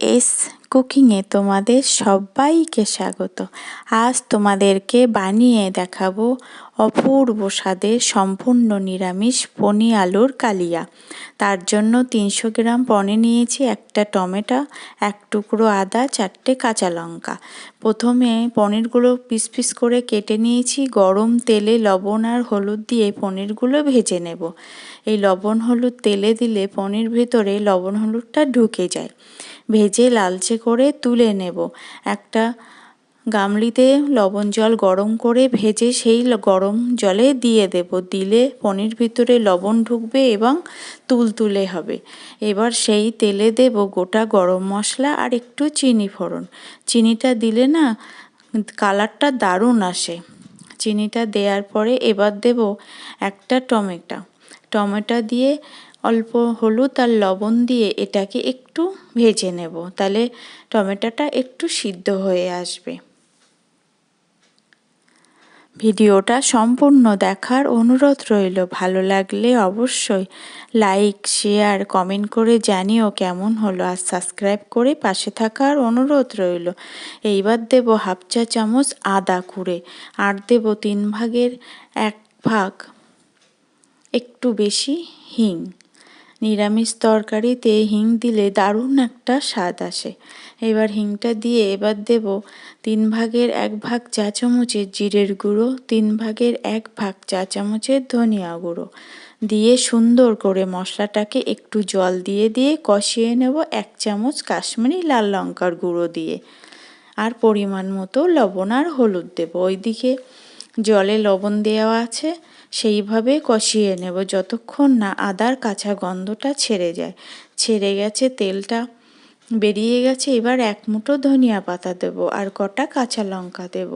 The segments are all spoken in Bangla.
এস কুকিংয়ে তোমাদের সবাইকে স্বাগত। আজ তোমাদেরকে বানিয়ে দেখাবো অপূর্ব স্বাদের সম্পূর্ণ নিরামিষ পনি আলুর কালিয়া। তার জন্য তিনশো গ্রাম পনির নিয়েছি, একটা টমেটো, এক টুকরো আদা, চারটে কাঁচা লঙ্কা। প্রথমে পনিরগুলো পিস পিস করে কেটে নিয়েছি, গরম তেলে লবণ আর হলুদ দিয়ে পনিরগুলো ভেজে নেব। এই লবণ হলুদ তেলে দিলে পনির ভেতরে লবণ হলুদটা ঢুকে যায়। ভেজে লালচে করে তুলে নেব। একটা গামলিতে লবণ জল গরম করে ভেজে সেই গরম জলে দিয়ে দেব। দিলে পনির ভিতরে লবণ ঢুকবে এবং তুলতুলে হবে। এবার সেই তেলে দেব গোটা গরম মশলা আর একটু চিনি ফোড়ন। চিনিটা দিলে না কালারটা দারুণ আসে। চিনিটা দেওয়ার পরে এবার দেব একটা টমেটো। টমেটো দিয়ে অল্প হলুদ আর লবণ দিয়ে এটাকে একটু ভেজে নেব। তাহলে টমেটোটা একটু সিদ্ধ হয়ে আসবে। ভিডিওটা সম্পূর্ণ দেখার অনুরোধ রইল। ভালো লাগলে অবশ্যই লাইক, শেয়ার, কমেন্ট করে জানিও কেমন হলো আর সাবস্ক্রাইব করে পাশে থাকার অনুরোধ রইল। এইবার দেব হাফ চা চামচ আদা কুড়ে আর দেব তিন ভাগের এক ভাগ। একটু বেশি হিং। নিরামিষ তরকারিতে হিং দিলে দারুণ একটা স্বাদ আসে। এবার হিংটা দিয়ে এবার দেব তিন ভাগের এক ভাগ চা চামচের জিরের গুঁড়ো, তিন ভাগের এক ভাগ চা চামচের ধনিয়া গুঁড়ো। দিয়ে সুন্দর করে মশলাটাকে একটু জল দিয়ে দিয়ে কষিয়ে নেব এক চামচ কাশ্মীরি লাল লঙ্কার গুঁড়ো দিয়ে। আর পরিমাণ মতো লবণ আর হলুদ দেবো। ওইদিকে জলে লবণ দেওয়া আছে, সেইভাবে কষিয়ে নেব। যতক্ষণ না আদার কাঁচা গন্ধটা ছেড়ে যায়। ছেড়ে গেছে, তেলটা বেরিয়ে গেছে, এবার এক মুঠো ধনিয়া পাতা দেব আর কটা কাঁচা লঙ্কা দেব।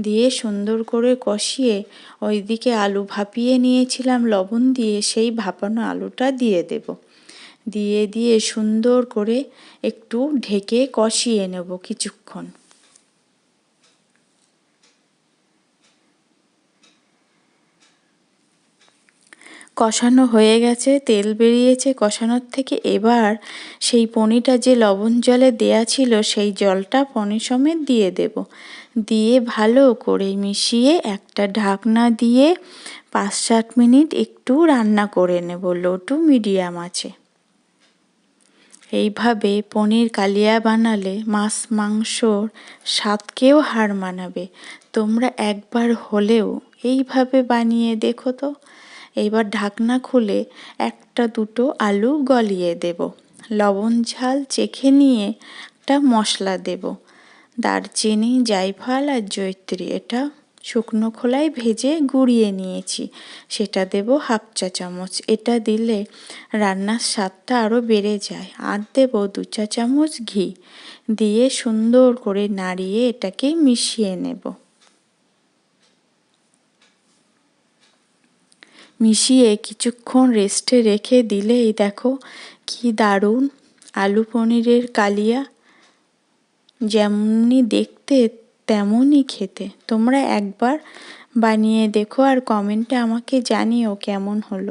দিয়ে সুন্দর করে কষিয়ে ওইদিকে আলু ভাপিয়ে নিয়েছিলাম, লবণ দিয়ে সেই ভাপানো আলুটা দিয়ে দেব। দিয়ে দিয়ে সুন্দর করে একটু ঢেকে কষিয়ে নেব কিছুক্ষণ। কষানো হয়ে গেছে, তেল বেরিয়েছে কষানোর থেকে। এবার সেই পনিরটা যে লবণ জলে দেয়া ছিল, সেই জলটা পনির সমেত দিয়ে দেব। দিয়ে ভালো করে মিশিয়ে একটা ঢাকনা দিয়ে পাঁচ সাত মিনিট একটু রান্না করে নেব, লো টু মিডিয়াম আছে। এইভাবে পনির কালিয়া বানালে মাছ মাংসর স্বাদকেও হার মানাবে। তোমরা একবার হলেও এইভাবে বানিয়ে দেখো তো। এবার ঢাকনা খুলে একটা দুটো আলু গলিয়ে দেব। লবণ ঝাল চেখে নিয়ে একটা মশলা দেব। দারচিনি, জায়ফল আর জৈত্রী এটা শুকনো খোলায় ভেজে গুঁড়িয়ে নিয়েছি। সেটা দেব হাফ চা চামচ। এটা দিলে রান্নার স্বাদটা আরও বেড়ে যায়। আর দেব দু চা চামচ ঘি। দিয়ে সুন্দর করে নাড়িয়ে এটাকে মিশিয়ে নেব। মিশিয়ে কিছুক্ষণ রেস্টে রেখে দিলেই দেখো কি দারুণ আলু পনিরের কালিয়া। যেমনি দেখতে, তেমনই খেতে। তোমরা একবার বানিয়ে দেখো আর কমেন্টে আমাকে জানিও কেমন হলো।